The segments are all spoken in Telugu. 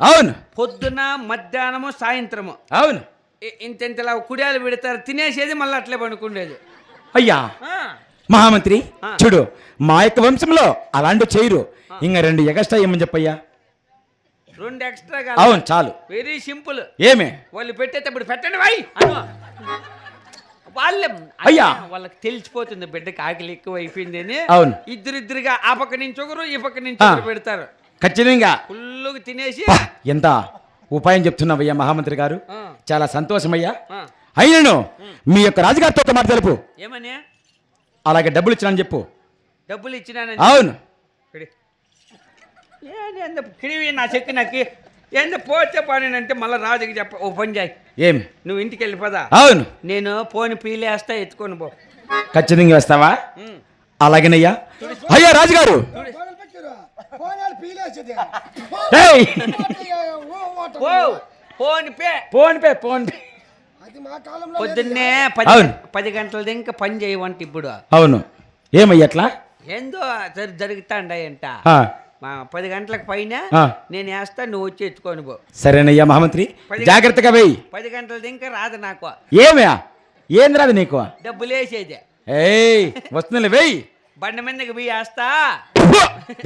అవును. పొద్దున మధ్యాహ్నము సాయంత్రము. అవును. ఇంతలా కుడియాలు పెడతారు తినేసేది మళ్ళీ అట్లే పడుకుండేది. అయ్యా. మహామంత్రి. చూడు మా యొక్క వంశంలో అలాంటి చేయరు. ఇంకా రెండు ఎగస్ట్రా ఏమని చెప్పయ్యా? రెండు ఎక్స్ట్రా అవును చాలు. Very simple. ఏమే? వాళ్ళు పెట్టేటప్పుడు పెట్టండి వై వాళ్ళే అయ్యా. వాళ్ళకి తెలిసిపోతుంది బిడ్డకి ఆకలి ఎక్కువ అయిపోయింది అని అవును. ఇద్దరిద్దరుగా ఆ పక్క నుంచి ఒకరు ఈ పక్క నుంచి. ఒకరు పెడతారు. ఖచ్చితంగా. ఫుల్లుగా తినేసి ఎంత ఉపాయం చెప్తున్నావయ్యా మహామంత్రి గారు. చాలా సంతోషమయ్యా. అయినను మీ యొక్క రాజుగారితో మాట తెలుపు. ఏమని? అలాగే డబ్బులు ఇచ్చినాను చెప్పు. డబ్బులు ఇచ్చినానని. అవును. కిరివి నా చెక్కి నాకు. ఏంది పోతే పోనేనంటే మళ్ళీ రాజుకి చెప్ప ఓ పని చేయి. ఏం? నువ్వు ఇంటికి వెళ్ళిపోదా అవును. నేను పోని పీలేస్తా ఎత్తుకొని పో. ఖచ్చితంగా వేస్తావా. అలాగేనయ్యా. అయ్యా రాజుగారు. ఫోన్ పీలేసేది. ఏయ్! ఓ ఓట. ఓ పోని పే. PhonePe PhonePe. అది మా కాలంలో లేదు. పొద్దున్నే పది అవును. పది గంటల ఇంకా పని చేయవంట ఇప్పుడు. అవును. ఏమయ్య అట్లా? ఏందో జరి జరుగుతాండాయంట. ఆ, మా పది గంటలకు పైన ఆ. నేను వేస్తా నువ్వు వచ్చి ఎత్తుకొని పో. సరేనయ్యా మహామంత్రి. జాగ్రత్తగా వెయ్యి పది గంటల ఇంకా రాదు నాకు. ఏమయ్యా? ఏం రాదు నీకు? డబ్బులు వేసేది. ఏయ్ వస్తుంది వెయ్యి బండి మీదకి పోయి వేస్తా.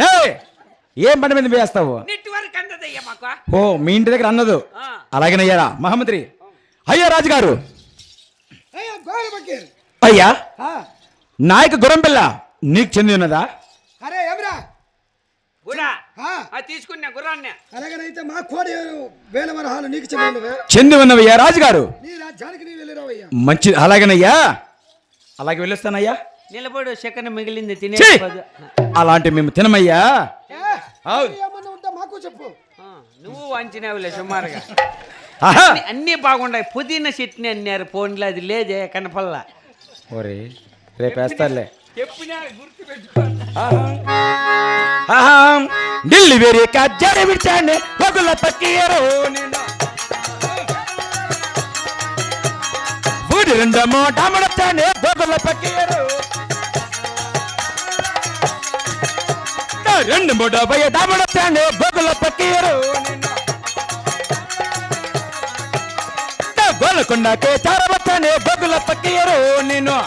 ఏయ్! ఏం బండి మీద వేస్తావు? ఓ మీ ఇంటి దగ్గర అన్నదు. ఆ. అలాగేనయ్యారా మహామంత్రి అయ్యా రాజుగారు. అయ్యా, నాయక గుర్రం పిల్ల నీకు చెంది ఉన్నదా? అరే ఏమిరా గురా ఆ, ఆ తీసుకున్నా గుర్రాన్ని. అలాగనైతే మా కోడి నీకు చెంది ఉన్నవయ్యా రాజుగారు. నీ రాజ్యానికి నీ వెళ్ళిరావయ్యా. మంచి అలాగేనయ్యా? అలాగే వెళ్ళొస్తానయ్యా? నిలబడు సెకండ్ మిగిలింది! తినే అలాంటి మేము తినమయ్యా. ఏమన్నా ఉంటే మాకు చెప్పు. నువ్వు వంచినావులే సుమారుగా. ఆహా. అన్ని- బాగున్నాయి పుదీనా చట్నీ అన్నారు ఫోన్లో అది లేదే కనపల్ల ఓరే రేపు వేస్తారులే చెప్పినా గుర్తు పెట్టుకో ఆహా. ఢిల్లీ వేరే కజ్జారి ఊడి ముడచాండి వగుల రెండు మూట పోయి డముడచాండి బొగుల పక్కీయరు నిన్న గోలకొండకే చారవచ్చాండి బొగుల పక్కీయరు నిన్ను.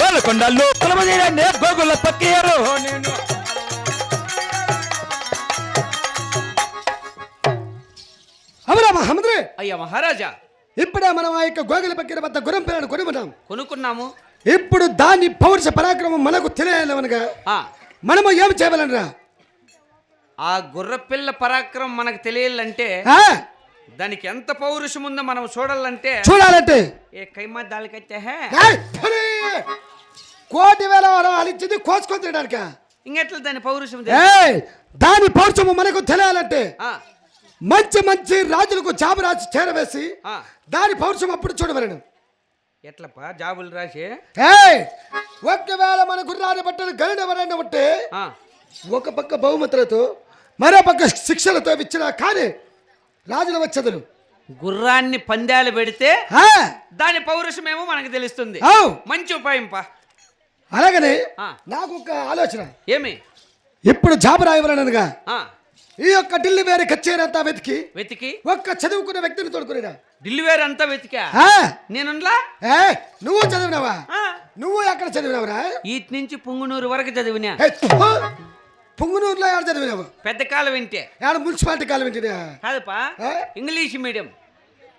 గోలకొండలు కులమదీరండి గోగుల పక్కీయరు నేను అవునా మహమ్మద్రే అయ్యా మహారాజా. ఇప్పుడే మనం ఆ యొక్క గోగుల బకీర్ వద్ద గుర్రం పిల్లను కొనుక్కున్నాం కొనుక్కున్నాము. ఇప్పుడు దాని పౌరుష పరాక్రమం మనకు తెలియాలనగా ఆ, మనము ఏం చేయవాలనరా ఆ గుర్రపిల్ల పరాక్రమం మనకు తెలియాలంటే ఆ, దానికి ఎంత పౌరుషం ఉందో మనం చూడాలంటే చూడాలంటే. ఏ కైమా దాలికైతే! కోటి వేల వరహాలు ఇచ్చింది కోసుకొని తినడానిక. ఇంకెట్లా దాని పౌరుషం దాని పౌరుషము మనకు తెలియాలంటే ఆ, మంచి మంచి రాజులకు జాబు రాసి చేరవేసి దాని పౌరుషం అప్పుడు చూడవలను. ఎట్లప్పా జాబులు రాసి? ఒకవేళ మన గుర్రాన్ని బట్టలు గరుడ ఎవరైనా ఉంటే ఒక పక్క బహుమతులతో మరో పక్క శిక్షలతో ఇచ్చిన కానీ రాజుల వచ్చదలు గుర్రాన్ని పందాలు పెడితే దాని పౌరుషమేమో మనకు తెలుస్తుంది. మంచి ఉపాయం పా. అలాగనే. నాకు ఒక ఆలోచన. ఏమి? ఇప్పుడు జాబు రాయవలనగా ఈ యొక్క ఢిల్లీ వేరే కచ్చేరంతా వెతికి వెతికి? ఒక్క చదువుకున్న వ్యక్తిని తోడుకునేదా ఢిల్లీవేర్ అంతా వెతికా? ఏ నువ్వు చదివినావా? నువ్వు ఎక్కడ చదివినావురా? ఈటి నుంచి పుంగునూరు వరకు చదివినా! పుంగునూరులో ఎక్కడ చదివినావు? పెద్ద కాలం వింటే. ఎక్కడ మున్సిపాలిటీ కాలం ఏంటిదా కాదుపా? English medium.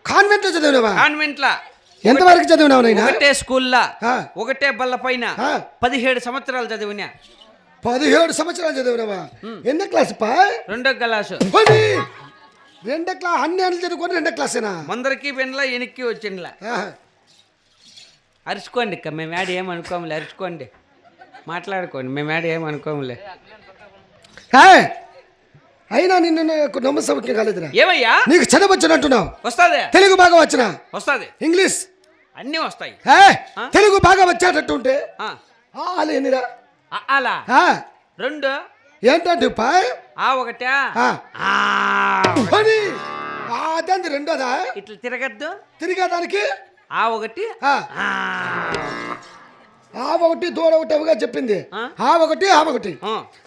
కాన్వెంట్లో చదివినావా? కాన్వెంట్లా. ఎంతవరకు చదివినావు నైనా? ఒకటే స్కూల్లా. ఒకటే బల్ల పైన. పదిహేడు సంవత్సరాలు చదివినా. పదిహేడు సంవత్సరాలు చదివినావా ఎన్న క్లాస్ పా? రెండో క్లాసు. పది రెండో క్లాస్ అన్ని అన్ని చదువుకొని రెండో క్లాసేనా? ముందరికి పెన్లా వెనక్కి వచ్చిండ్లా. అరుచుకోండి ఇక మేము యాడ ఏమనుకోములే అరుచుకోండి. మాట్లాడుకోండి మేము యాడ ఏమనుకోములే అయినా నిన్ను నాకు నమ్మసౌక్యం కాలేదురా. ఏమయ్యా? నీకు చదవచ్చు అంటున్నావు. వస్తాదే? తెలుగు బాగా వచ్చిన? వస్తాది. ఇంగ్లీష్? అన్నీ వస్తాయి? తెలుగు బాగా వచ్చేటట్టు ఉంటే అలా. రెండు. ఏంటంటే పా ఆ ఒకటా. అదేంది రెండోదా? ఇట్లా తిరగద్దు. తిరిగా దానికి? ఆ ఒకటి. ఆ, ఒకటి దూడ ఒకటి అవిగా చెప్పింది. ఆ? ఒకటి ఆ ఒకటి.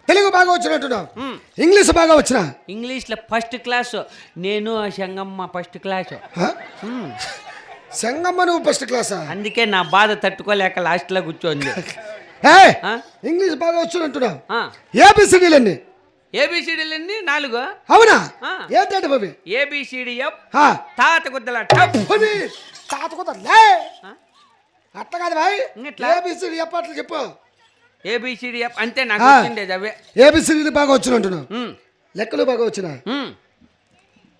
తెలుగు బాగా వచ్చినట్టున్నావు ఉమ్. ఇంగ్లీష్ బాగా వచ్చిన? ఇంగ్లీష్లో ఫస్ట్ క్లాస్. నేను శంగమ్మ ఫస్ట్ క్లాస్. సంగమ్మ నువ్వు ఫస్ట్ క్లాసా? అందుకే నా బాధ తట్టుకోలేక లాస్ట్లో కూర్చోంది. ఏ ఆ? ఇంగ్లీష్ బాగా వచ్చినట్టున్నావు ఏబిసిడీలన్నీ? ఏబిసిడీలన్నీ? నాలుగు. అవునా. ఏంటంటే బాబి ఏబిసిడిఎఫ్. ఆ. తాత గుద్దల తాత కుదరలే ఆ? అట్లా కాదు ఇంకెట్లా? ఏబిసిడి చెప్పట్లు చెప్పు. ఏబిసిడిఎఫ్ అంతే నాకు. వచ్చిండేది అవే ఏబిసిడి బాగా వచ్చినట్టున్నావు లెక్కలు బాగా వచ్చిన?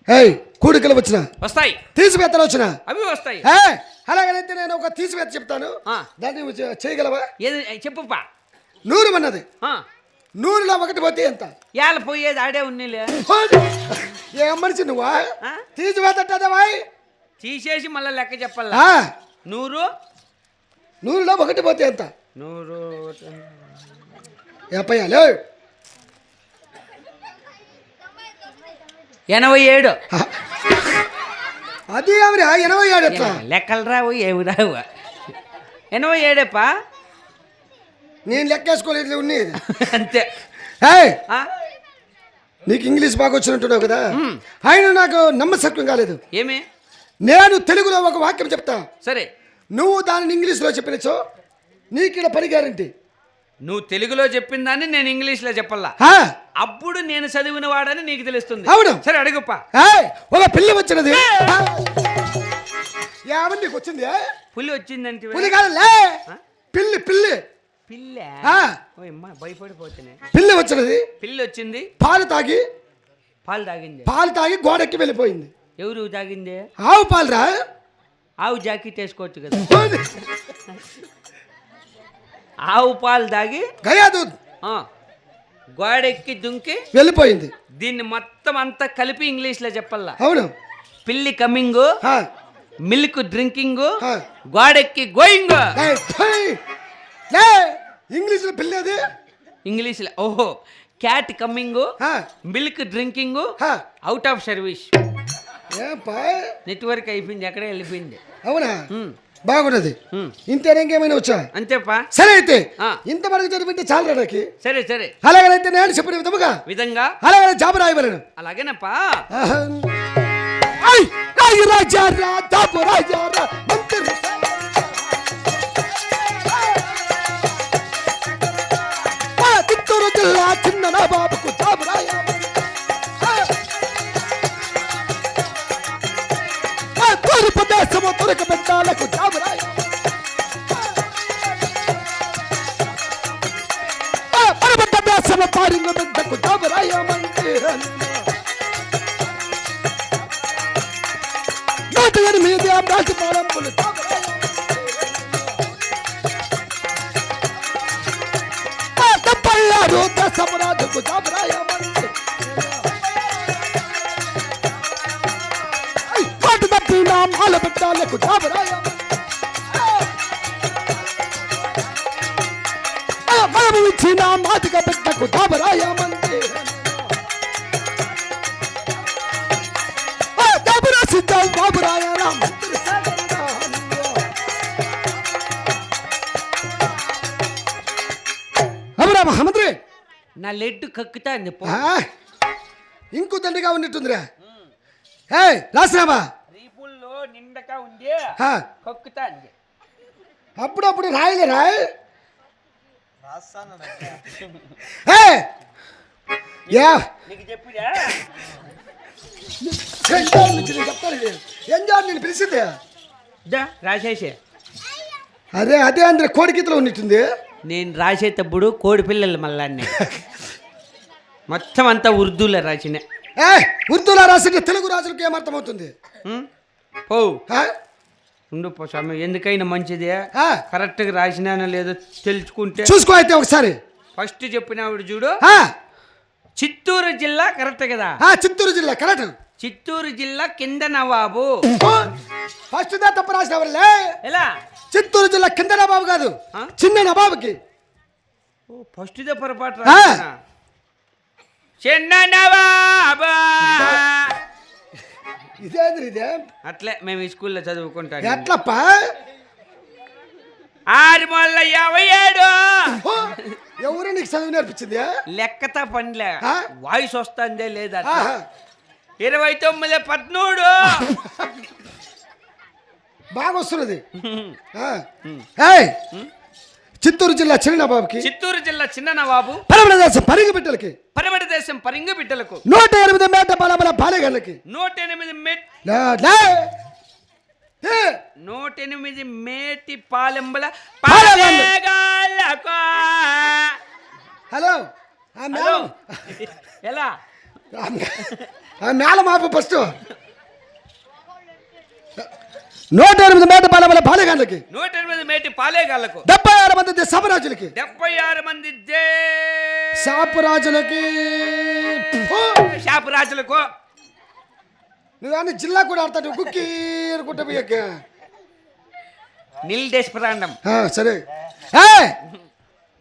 ఏయ్ కూడికలు వచ్చిన? వస్తాయి. తీసివేత్తలు వచ్చిన? అవి వస్తాయి. ఏ అలాగైతే నేను ఒక తీసివేత చెప్తాను. దాన్ని చేయగలవా? ఏది చెప్పుపా నూరు అన్నది నూరులో ఒకటి పోతే ఎంత? ఏళ్ళ పోయేది ఆడే ఉన్నీలే. ఏ మనిషి నువ్వా? ఆ? తీసివేత భాయ్ తీసేసి మళ్ళీ లెక్క చెప్పాలా? నూరు? నూరులో ఒకటి పోతే ఎంత? నూరు. ఏపయ్యాలు ఎనభై ఏడు. అది ఎనభై ఏడు ఎట్లా లెక్కలు రావు ఏమి రావు. ఎనభై ఏడేపా నేను లెక్కేసుకోలేదు ఉన్నది. అంతే. ఆ? నీకు ఇంగ్లీష్ బాగా వచ్చినట్టున్నావు కదా? ఆయన నాకు నమ్మశక్యం కాలేదు. ఏమి? నేను తెలుగులో ఒక వాక్యం చెప్తా. సరే. నువ్వు దానిని ఇంగ్లీష్లో చెప్పినచో నీకు ఇక్కడ పని గ్యారంటీ నువ్వు తెలుగులో చెప్పిన దాన్ని నేను ఇంగ్లీష్లో చెప్పాలా ఆ, అప్పుడు నేను చదివిన వాడని నీకు తెలుస్తుంది. అవును. సరే అడుగుపా. ఏయ్, ఒక పిల్లి వచ్చినది. ఏమని నీకు వచ్చింది? పులి వచ్చిందంటే పులి కాదులే. పిల్లి పిల్లి. పిల్ల? ఆ. భయపడిపోతున్నాయి పిల్లి వచ్చినది. పిల్లి వచ్చింది. పాలు తాగి పాలు తాగింది. పాలు తాగి గోడెక్కి వెళ్ళిపోయింది. ఎవరు తాగింది? ఆవు పాలు రా. ఆవు జాకెట్ వేసుకోవచ్చు కదా. ఆవు పాలు గయాదు ఆ, గోడెక్కి దుంకి వెళ్ళిపోయింది. దీన్ని మొత్తం అంతా కలిపి ఇంగ్లీష్లో చెప్పాలా. అవును. పిల్లి కమింగ్ మిల్క్ డ్రింకింగ్. గోడెక్కి గోయింగ్. హేయ్, లే పిల్లి అది. ఇంగ్లీష్లో ఓహో క్యాట్ కమ్మింగ్ ఆ, milk drinking. Out of service. Network అయిపోయింది ఎక్కడే వెళ్ళిపోయింది. అవునా? బాగున్నది. ఇంతేనా ఇంకేమైనా వచ్చా? అంతేపా. సరే అయితే ఆ. ఇంతవరకు చదివితే చాలు నాకు. సరే సరే. అలాగైతే నేను చెప్పిన విధముగా విధంగా? అలాగనే జాబు రాయబలను అలాగేనప్పా. రాజా నూట ఎనిమిది అభ్యాసి పాలంపులు డెబ్బై ఆరు దశమరాజుకు జాబరాయమంటే వాటి తప్పి నా మాల పెట్టాలకు జాబరాయమంటే మనము ఇచ్చిన మాదిక బిడ్డకు జాబరాయమంటే జాబరా సిద్ధం బాబురాయ మంత్రి అవురా మహమ్మద్రి నా లెడ్ కక్కుతా అంది పో. ఇంకో తండ్రిగా ఉన్నట్టుందిరా. ఏ రాసినావా రీపుల్లో నిండక ఉంది ఆ, కక్కుతా అంది అప్పుడప్పుడు రాయలే రాయ్. ఏ యా. నీకు చెప్పిరా నేను చెప్తాను పిలిచింది రాసేసే అదే అదే అందరి కోడిగీతలో ఉన్నట్టుంది. నేను రాసేటప్పుడు కోడి పిల్లలు మళ్ళా మొత్తం అంతా ఉర్దూలో రాసిన. ఏ ఉర్దూలో రాసిన తెలుగు రాజులకు ఏమర్థమవుతుంది? ఆ? ఉండు పో స్వామి ఎందుకైనా మంచిది. కరెక్ట్గా రాసినానో లేదో తెలుసుకుంటే. చూసుకో అయితే ఒకసారి. ఫస్ట్ చెప్పినప్పుడు చూడు. చిత్తూరు జిల్లా కరెక్ట్ కదా? ఆ, చిత్తూరు జిల్లా కరెక్ట్. చిత్తూరు జిల్లా కింద నవాబు. ఫస్ట్ దా తప్పు రాసినవర్లే ఎలా? చిత్తూరు జిల్లా కింద నబాబు కాదు ఆ? చిన్న నబాబుకి ఓ ఫస్ట్ దే పొరపాటు ఆ. రాసినా. చిన్న నవాబా. ఇదేది ఇదే? అట్లే మేము ఈ స్కూల్లో చదువుకుంటాం. ఎట్లప్పా? ఆరు మొల్ల యాభై ఏడు. ఎవరు నీకు చదువు నేర్పించింది? లెక్కత పనిలే? వాయిస్ వస్తుందే లేదా ఇరవై తొమ్మిది పద్మూడు. బాగా వస్తున్నది. చిత్తూరు జిల్లా చిన్నబాబుకి చిత్తూరు జిల్లా చిన్న నవాబు పరమదేశం పరిగి బిడ్డలకి. పరమటి దేశం పరింగ బిడ్డలకు. నూట ఎనిమిది మేట బలబల బాలగళ్ళకి నూట ఎనిమిది మే లే, లే. ఏ, నూట ఎనిమిది మేటి పాలెంబల పాలెంబల. పాలెగాళ్ళకు. హలో ఎలా? మేళం ఆపు ఫస్ట్. నూట ఎనిమిది మేట బలబల బాలగళ్ళకి నూట ఎనిమిది మేటి పాలేగాళ్ళకు. డెబ్బై ఆరు మంది సభరాజులకి. డెబ్బై ఆరు మంది దే శాపరాజులకి ఫు, షాపు రాజులకు నువ్వు అన్ని జిల్లా కూడా ఆడతాడు కుక్కి అనుకుంటా పోయాక. నిల్ దేశప్రాండం ఆ సరే. ఏ!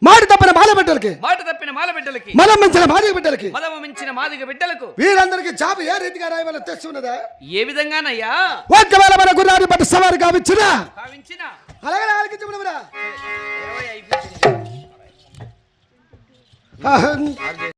మాట తప్పిన బాల బిడ్డలకి. మాట తప్పిన మాల బిడ్డలకి. మలం మించిన మాదిగ బిడ్డలకి. మదము మించిన మాదిగ బిడ్డలకు. వీరందరికీ జాబ్ ఏ రీతిగా రాయమని తెస్తున్నదా ఏ విధంగానయ్యా? ఒకవేళ మన గుర్రాన్ని బట్టి సవారి కావించిన భావించిన అలాగే అయిపోయింది